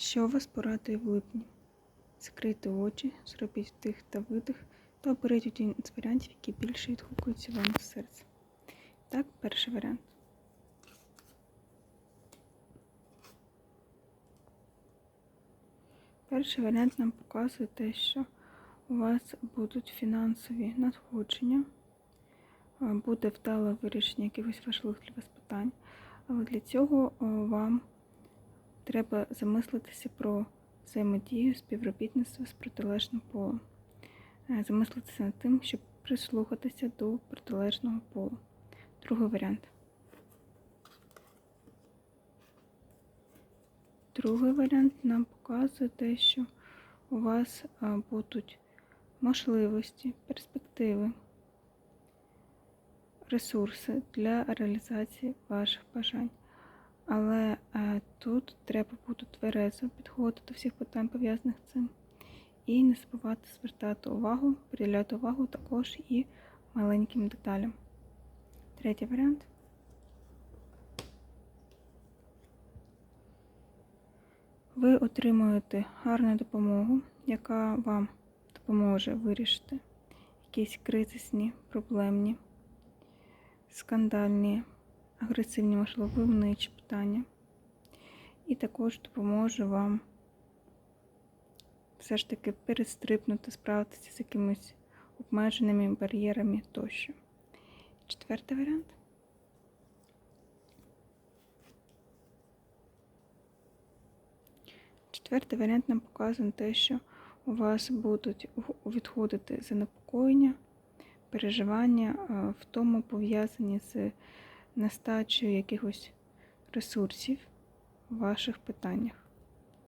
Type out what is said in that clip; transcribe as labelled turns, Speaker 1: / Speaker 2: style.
Speaker 1: Що вас порадує в липні? Закрийте очі, зробіть вдих та видих та оберіть один з варіантів, які більше відгукуються вам в серце. Так, перший варіант. Перший варіант нам показує те, що у вас будуть фінансові надходження, буде вдале вирішення якихось важливих для вас питань. Але для цього е, вам треба замислитися про взаємодію, співробітництво з протилежним полом. Е, Замислитися над тим, щоб прислухатися до протилежного полу. Другий варіант. Другий варіант нам показує те, що у вас е, будуть можливості, перспективи, ресурси для реалізації ваших бажань. Але е, тут треба бути тверезо підходити до всіх питань, пов'язаних з цим. І не забувати звертати увагу, приділяти увагу також і маленьким деталям. Третій варіант. Ви отримуєте гарну допомогу, яка вам допоможе вирішити якісь кризисні, проблемні, скандальні, агресивні, можливо, войовничі питання. І також допоможе вам все ж таки перестрибнути, справитися з якимись обмеженими бар'єрами тощо. Четвертий варіант. Четвертий варіант нам показує те, що у вас будуть відходити занепокоєння, переживання, в тому пов'язані з нестачею якихось ресурсів в ваших питаннях.